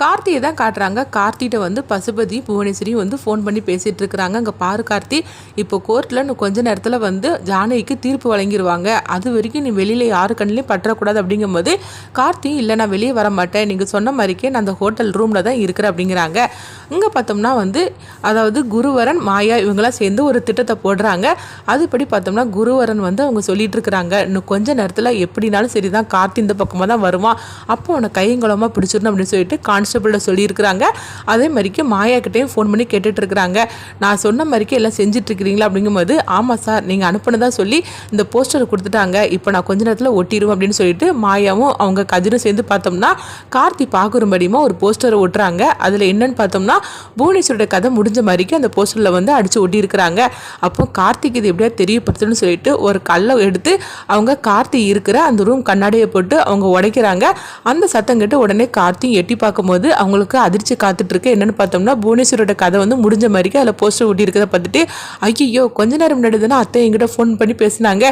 கார்த்தியை தான் காட்டுறாங்க. கார்த்திகிட்ட வந்து பசுபதி புவனேஸ்வரியும் வந்து ஃபோன் பண்ணி பேசிகிட்டு இருக்கிறாங்க அங்கே பாரு கார்த்தி இப்போ கோர்ட்டில் இன்னும் கொஞ்ச நேரத்தில் வந்து ஜானகிக்கு தீர்ப்பு வழங்கிடுவாங்க அது வரைக்கும் நீ வெளியில் யாரு கண்ணிலையும் பற்றக்கூடாது அப்படிங்கும்போது கார்த்தி இல்லை நான் வெளியே வர மாட்டேன் நீங்கள் சொன்ன மாதிரிக்கே நான் அந்த ஹோட்டல் ரூமில் தான் இருக்கிறேன் அப்படிங்கிறாங்க. இங்கே பார்த்தோம்னா வந்து அதாவது குருவரன் மாயா இவங்களாம் சேர்ந்து ஒரு திட்டத்தை போடுறாங்க. அதுபடி பார்த்தோம்னா குருவரன் வந்து அவங்க சொல்லிட்டு இருக்கிறாங்க இன்னும் கொஞ்ச நேரத்தில் எப்படினாலும் சரி தான் கார்த்தி இந்த பக்கமாக தான் வருவான். அப்போ உன்னை கையங்குளமாக பிடிச்சிடணும் அப்படின்னு சொல்லிட்டு கான்ஸ்டபிளில் சொல்லியிருக்கிறாங்க. அதே மாதிரிக்கு மாயா கிட்டேயும் ஃபோன் பண்ணி கேட்டுட்ருக்கிறாங்க. நான் சொன்ன மாதிரிக்கு எல்லாம் செஞ்சிட்ருக்கிறீங்களா அப்படிங்கும்போது ஆமாம் சார் நீங்கள் அனுப்புனதாக சொல்லி இந்த போஸ்டர் கொடுத்துட்டாங்க. இப்போ நான் கொஞ்ச நேரத்தில் ஒட்டிடுவோம் அப்படின்னு சொல்லிட்டு மாயாவும் அவங்க கதிரும் சேர்ந்து பார்த்தோம்னா கார்த்தி பார்க்குறபடியுமா ஒரு போஸ்டரை ஒட்டுறாங்க. அதில் என்னன்னு பார்த்தோம்னா புவனேஸ்வரோட கதை முடிஞ்ச மாதிரிக்கு அந்த போஸ்டரில் வந்து அடித்து ஒட்டியிருக்கிறாங்க. அப்போ கார்த்திக் இது எப்படியா தெரியப்படுத்தணும்னு சொல்லிட்டு ஒரு கல்லை எடுத்து அவங்க கார்த்தி இருக்கிற அந்த ரூம் கண்ணாடியை போட்டு அவங்க உடைக்கிறாங்க. அந்த சத்தம் கேட்டு உடனே கார்த்தி எட்டி பார்க்கும்போது அவங்களுக்கு அதிர்ச்சி காத்துட்டு இருக்கு. என்னன்னு பார்த்தோம்னா புவனேஸ்வரோட கதை வந்து முடிஞ்ச மாதிரிக்கு அதில் போஸ்டர் ஒட்டி இருக்கிறத பார்த்துட்டு ஐயோ கொஞ்ச நேரம் முன்னாடி தானே அத்தை என்கிட்ட ஃபோன் பண்ணி பேசினாங்க.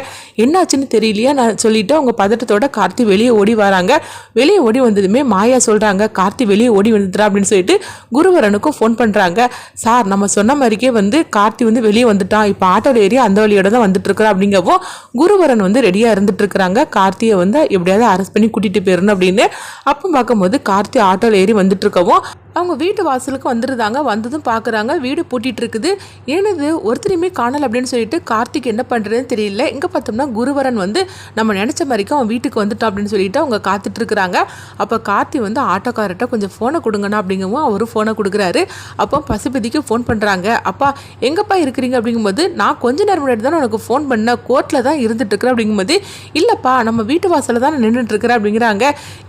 என்னாச்சுன்னு தெரியலையா? நான் சொல்லிட்டு அவங்க பதட்டத்தோட கார்த்தி வெளியே ஓடி வராங்க. வெளியே ஓடி வந்ததுமே மாயா சொல்றாங்க கார்த்தி வெளியே ஓடி வந்துடுறா அப்படின்னு சொல்லிட்டு குருவரனுக்கும் ஃபோன் பண்றாங்க. சார் நம்ம சொன்ன மாதிரிக்கே வந்து கார்த்தி வந்து வெளியே வந்துட்டான். இப்போ ஆட்டோல ஏறி அந்த வழியோட தான் வந்துட்டு இருக்கிறா அப்படிங்கப்போ குருவரன் வந்து ரெடியா இருந்துட்டு இருக்கிறாங்க. கார்த்தியை வந்து எப்படியாவது அரெஸ்ட் பண்ணி கூட்டிட்டு போயிடணும் அப்படின்னு. அப்போ பார்க்கும்போது கார்த்தி ஆட்டோல ஏறி வந்துட்டு இருக்கவும் அவங்க வீட்டு வாசலுக்கு வந்துருந்தாங்க வந்ததும் பார்க்குறாங்க வீடு பூட்டிகிட்டு இருக்குது ஏனது ஒருத்தரையுமே காணல அப்படின்னு சொல்லிட்டு கார்த்திக் என்ன பண்ணுறதுன்னு தெரியல. இங்கே பார்த்தோம்னா குருவரன் வந்து நம்ம நினச்ச மாதிரிக்கும் அவன் வீட்டுக்கு வந்துட்டோம் அப்படின்னு சொல்லிட்டு அவங்க காத்துட்ருக்குறாங்க அப்போ கார்த்தி வந்து ஆட்டோக்காரர்கிட்ட கொஞ்சம் ஃபோனை கொடுங்கண்ணா அப்படிங்கவும் அவரு ஃபோனை கொடுக்குறாரு. அப்போ பசுபதிக்கு ஃபோன் பண்ணுறாங்க அப்பா எங்கப்பா இருக்கிறீங்க அப்படிங்கும்போது நான் கொஞ்ச நேரம் முன்னாடி தான் உனக்கு ஃபோன் பண்ணேன். கோர்ட்டில் தான் இருந்துட்டுருக்குறேன் அப்படிங்கும்போது இல்லைப்பா நம்ம வீட்டு வாசலில் தான் நான் அப்படிங்கிறாங்க.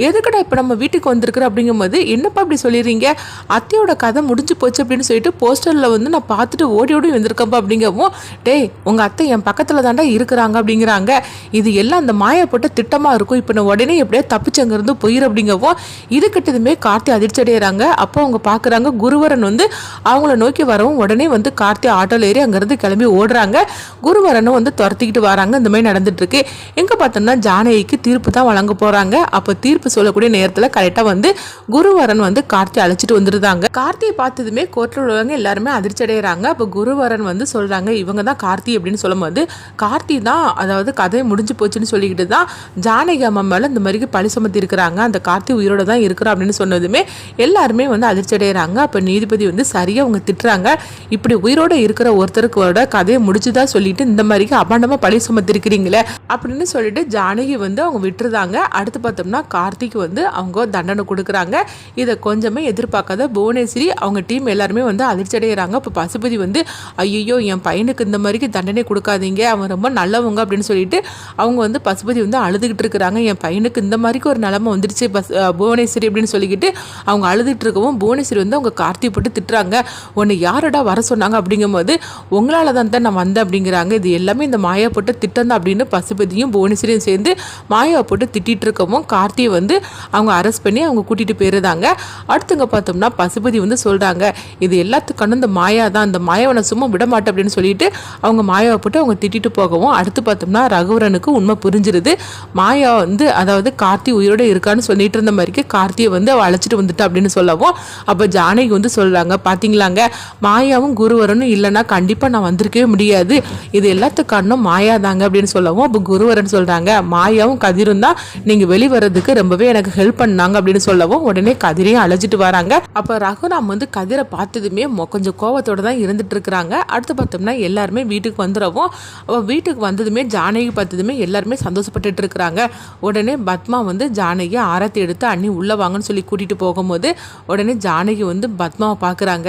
எதுக்கடா இப்போ நம்ம வீட்டுக்கு வந்திருக்கிற அப்படிங்கும்போது என்னப்பா அப்படி சொல்லிடுறீங்க? அத்தையோட கதை முடிஞ்சு போச்சு அப்படின்னு சொல்லிட்டு போஸ்டரில் வந்து நான் பார்த்துட்டு ஓடி ஓடி வந்திருக்கப்பா அப்படிங்கவும் டேய் உங்கள் அத்தை என் பக்கத்தில் தாண்டா இருக்கிறாங்க அப்படிங்கிறாங்க. இது எல்லாம் அந்த மாயா போட்ட திட்டமாக இருக்கும். இப்போ நான் உடனே எப்படியோ தப்பிச்சு அங்கேருந்து போயிரு அப்படிங்கவும் இது கிட்டதுமே கார்த்தி அதிர்ச்சி அடைகிறாங்க அப்போ அவங்க பார்க்குறாங்க குருவரன் வந்து அவங்கள நோக்கி வரவும் உடனே வந்து கார்த்தி ஆட்டோவில் ஏறி அங்கேருந்து கிளம்பி ஓடுறாங்க. குருவரனும் வந்து துரத்திக்கிட்டு வராங்க. இந்த மாதிரி நடந்துட்டுருக்கு. எங்கே பார்த்தோம்னா ஜானகிக்கு தீர்ப்பு தான் வழங்க போகிறாங்க அப்போ தீர்ப்பு சொல்லக்கூடிய நேரத்தில் கரெக்டாக வந்து குருவரன் வந்து கார்த்தி வச்சுட்டு வந்துருந்தாங்க கார்த்தியை பார்த்ததுமே கோர்ட்டில் உள்ளவங்க எல்லாருமே அதிர்ச்சி அடைகிறாங்க அப்போ குருவரன் வந்து சொல்கிறாங்க இவங்க தான் கார்த்தி அப்படின்னு சொல்லும்போது கார்த்தி தான் அதாவது கதை முடிஞ்சு போச்சுன்னு சொல்லிக்கிட்டு தான் ஜானகி அம்மா மேலே இந்த மாதிரி பழி சுமத்தி இருக்கிறாங்க. அந்த கார்த்தி உயிரோட தான் இருக்கிறோம் அப்படின்னு சொன்னதுமே எல்லாருமே வந்து அதிர்ச்சி அடைகிறாங்க அப்போ நீதிபதி வந்து சரியாக அவங்க திட்டுறாங்க. இப்படி உயிரோட இருக்கிற ஒருத்தருக்கோட கதையை முடிச்சுதான் சொல்லிட்டு இந்த மாதிரிக்கு அபாண்டமாக பழி சுமத்திருக்கிறீங்களே அப்படின்னு சொல்லிட்டு ஜானகி வந்து அவங்க விட்டுருதாங்க. அடுத்து பார்த்தோம்னா கார்த்திக் வந்து அவங்க தண்டனை கொடுக்குறாங்க. இதை கொஞ்சமே எதிர்பார்க்காத புவனேஸ்வரி அவங்க டீம் எல்லாருமே வந்து அதிர்ச்சி அடைகிறாங்க இப்போ பசுபதி வந்து ஐயோ என் பையனுக்கு இந்த மாதிரிக்கு தண்டனை கொடுக்காதீங்க. அவன் ரொம்ப நல்லவங்க அப்படின்னு சொல்லிட்டு அவங்க வந்து பசுபதி வந்து அழுதுகிட்டு இருக்கிறாங்க. என் பையனுக்கு இந்த மாதிரிக்கு ஒரு நிலமை வந்துடுச்சு பஸ் புவனேஸ்வரி அப்படின்னு சொல்லிக்கிட்டு அவங்க அழுதுகிட்டு இருக்கவும் புவனேஸ்வரி வந்து அவங்க கார்த்தி போட்டு திட்டுறாங்க. உன்னை யாரடா வர சொன்னாங்க? அப்படிங்கும்போது உங்களால் தான் தான் நான் வந்தேன் அப்படிங்கிறாங்க. இது எல்லாமே இந்த மாயா போட்டு திட்டம் தான் அப்படின்னு பசுபதியும் புவனேஸ்வரியும் சேர்ந்து மாயாவை போட்டு திட்டிகிட்டு இருக்கவும் கார்த்தியை வந்து அவங்க அரெஸ்ட் பண்ணி அவங்க கூட்டிகிட்டு போயிருந்தாங்க அடுத்தவங்க பார்த்தோம்னா பசுபதி வந்து சொல்கிறாங்க இது எல்லாத்துக்கான இந்த மாயா தான் அந்த மாயாவை நான் சும்மா விட மாட்டேன் அப்படின்னு சொல்லிட்டு அவங்க மாயாவை போட்டு அவங்க திட்டிட்டு போகவும் அடுத்து பார்த்தோம்னா ரகுவரனுக்கு உண்மை புரிஞ்சிருது. மாயா வந்து அதாவது கார்த்தி உயிரோட இருக்கான்னு சொல்லிட்டு இருந்த மாதிரிக்கு கார்த்தியை வந்து அவள் அழைச்சிட்டு வந்துட்டா அப்படின்னு சொல்லவும் அப்போ ஜானகி வந்து சொல்கிறாங்க பார்த்தீங்களாங்க மாயாவும் குருவரனும் இல்லைன்னா கண்டிப்பாக நான் வந்திருக்கவே முடியாது. இது எல்லாத்துக்கானும் மாயா தாங்க அப்படின்னு சொல்லவும் அப்போ குருவரன் சொல்கிறாங்க மாயாவும் கதிரும் தான் நீங்கள் வெளிவரதுக்கு ரொம்பவே எனக்கு ஹெல்ப் பண்ணாங்க அப்படின்னு சொல்லவும் உடனே கதிரையும் அழைச்சிட்டு வராங்க. அப்போ ரகுராம் வந்து கதிரை பார்த்ததுமே கொஞ்சம் கோவத்தோட தான் இருந்துட்டு இருக்கிறாங்க. அடுத்து பார்த்தோம்னா எல்லாருமே வீட்டுக்கு வந்துடவும் அவள் வீட்டுக்கு வந்ததுமே ஜானகி பார்த்ததுமே எல்லாருமே சந்தோஷப்பட்டுட்டு இருக்கிறாங்க. உடனே பத்மா வந்து ஜானகி ஆரத்தி எடுத்து அண்ணி உள்ளே வாங்கன்னு சொல்லி கூட்டிகிட்டு போகும்போது உடனே ஜானகி வந்து பத்மாவை பார்க்குறாங்க.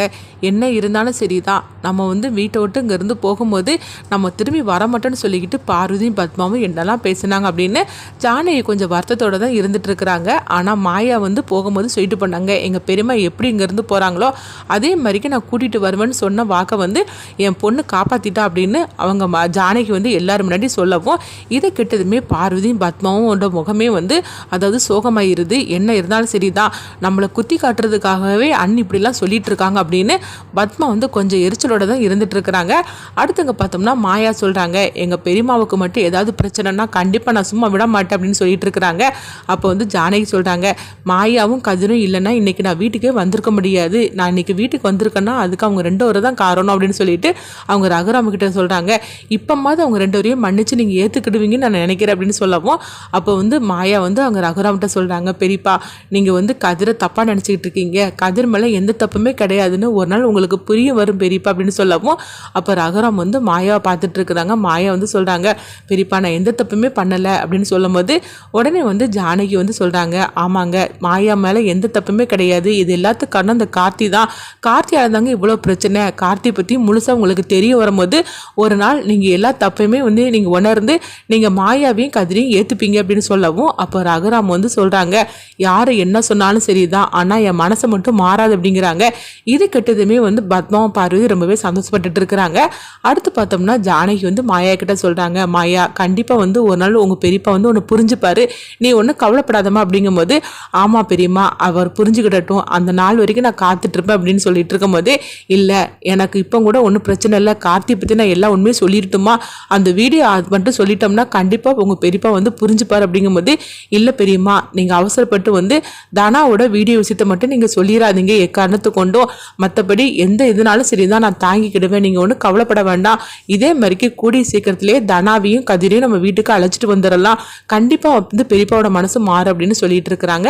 என்ன இருந்தாலும் சரிதான். நம்ம வந்து வீட்டை விட்டு இங்கேருந்து போகும்போது நம்ம திரும்பி வரமாட்டோம்னு சொல்லிக்கிட்டு பார்வதியும் பத்மாவும் என்னெல்லாம் பேசுனாங்க அப்படின்னு ஜானகி கொஞ்சம் வருத்தத்தோடு தான் இருந்துட்டு இருக்கிறாங்க. ஆனால் மாயா வந்து போகும்போது சொல்லிட்டு பண்ணாங்க எங்கள் பெருமை பெரியம்மா எப்படி இங்கேருந்து போகிறாங்களோ அதே மாதிரிக்கு நான் கூட்டிகிட்டு வருவேன்னு சொன்ன வாக்கை வந்து என் பொண்ணு காப்பாற்றிட்டா அப்படின்னு அவங்க ம ஜானகி வந்து எல்லாரும் முன்னாடி சொல்லவும் இதை கிட்டதுமே பார்வதியும் பத்மாவும் முகமே வந்து அதாவது சோகமாயிருது. என்ன இருந்தாலும் சரிதான். நம்மளை குத்தி காட்டுறதுக்காகவே அண்ணி இப்படிலாம் சொல்லிட்டு இருக்காங்க அப்படின்னு பத்மா வந்து கொஞ்சம் எரிச்சலோட தான் இருந்துட்டு இருக்கிறாங்க அடுத்தங்க பார்த்தோம்னா மாயா சொல்கிறாங்க எங்கள் பெரியம்மாவுக்கு மட்டும் ஏதாவது பிரச்சனைனா கண்டிப்பாக நான் சும்மா விட மாட்டேன் அப்படின்னு சொல்லிட்டு இருக்கிறாங்க அப்போ வந்து ஜானகி சொல்கிறாங்க மாயாவும் கதிரும் இல்லைன்னா இன்றைக்கி நான் வீட்டுக்கு வந்திருக்க முடியாது. நான் இன்றைக்கி வீட்டுக்கு வந்திருக்கேன்னா அதுக்கு அவங்க ரெண்டு வரை தான் காரணம் அப்படின்னு சொல்லிட்டு அவங்க ரகுராம கிட்ட சொல்கிறாங்க இப்போமாவது அவங்க ரெண்டு வரையும் மன்னிச்சு நீங்கள் ஏற்றுக்கிடுவீங்கன்னு நான் நினைக்கிறேன் அப்படின்னு சொல்லவும் அப்போ வந்து மாயா வந்து அவங்க ரகுராம்கிட்ட சொல்கிறாங்க பெரியப்பா நீங்கள் வந்து கதிரை தப்பாக நினச்சிக்கிட்டு இருக்கீங்க. கதிர் மேலே எந்த தப்புமே கிடையாதுன்னு ஒரு நாள் உங்களுக்கு புரிய வரும் பெரியப்பா அப்படின்னு சொல்லவும் அப்போ ரகுராம் வந்து மாயாவை பார்த்துட்டு இருக்கிறாங்க. மாயா வந்து சொல்கிறாங்க பெரியப்பா நான் எந்த தப்புமே பண்ணலை அப்படின்னு சொல்லும்போது உடனே வந்து ஜானகி வந்து சொல்கிறாங்க ஆமாங்க மாயா மேலே எந்த தப்புமே கிடையாது. இது எல்லாத்துக்கான அந்த கார்த்தி தான். கார்த்தியால் தாங்க இவ்வளோ பிரச்சனை. கார்த்தி பற்றி முழுசாக உங்களுக்கு தெரிய வரும்போது ஒரு நாள் நீங்கள் எல்லா தப்பையுமே வந்து நீங்கள் உணர்ந்து நீங்கள் மாயாவையும் கதிரையும் ஏற்றுப்பீங்க அப்படின்னு சொல்லவும் அப்போ ரகுராம் வந்து சொல்கிறாங்க யார் என்ன சொன்னாலும் சரி தான் ஆனால் என் மனசை மட்டும் மாறாது அப்படிங்கிறாங்க. இது கெட்டதுமே வந்து பத்மாவும் பார்வதி ரொம்பவே சந்தோஷப்பட்டுட்டு இருக்கிறாங்க. அடுத்து பார்த்தோம்னா ஜானகி வந்து மாயா கிட்ட சொல்கிறாங்க மாயா கண்டிப்பாக வந்து ஒரு நாள் உங்கள் பெரியப்பா வந்து ஒன்று புரிஞ்சுப்பாரு. நீ ஒன்றும் கவலைப்படாதம்மா. அப்படிங்கும்போது ஆமாம் பெரியம்மா அவர் புரிஞ்சுக்கிடட்டும். அந்த நாள் வரைக்கும் நான் காத்துட்ருப்பேன் அப்படின்னு சொல்லிட்டு இருக்கும்போது இல்லை எனக்கு இப்போ கூட ஒன்றும் பிரச்சனை இல்லை. கார்த்தி பற்றி நான் எல்லா உண்மையும் சொல்லிட்டுமா? அந்த வீடியோ அது மட்டும் சொல்லிட்டோம்னா கண்டிப்பாக உங்கள் பெரியப்பா வந்து புரிஞ்சுப்பார் அப்படிங்கும்போது இல்லை பெரியம்மா நீங்கள் அவசரப்பட்டு வந்து தனாவோட வீடியோ விஷயத்தை மட்டும் நீங்கள் சொல்லிடாதீங்க எக்காரணத்து கொண்டோ மற்றபடி எந்த இதுனாலும் சரி தான் நான் தாங்கிக்கிடுவேன். நீங்கள் ஒன்றும் கவலைப்பட வேண்டாம். இதே மாதிரிக்கு கூடிய சீக்கிரத்திலே தனாவையும் கதிரையும் நம்ம வீட்டுக்கு அழைச்சிட்டு வந்துடலாம் கண்டிப்பாக வந்து பெரியப்பாவோட மனசு மாறும் அப்படின்னு சொல்லிட்டு இருக்கிறாங்க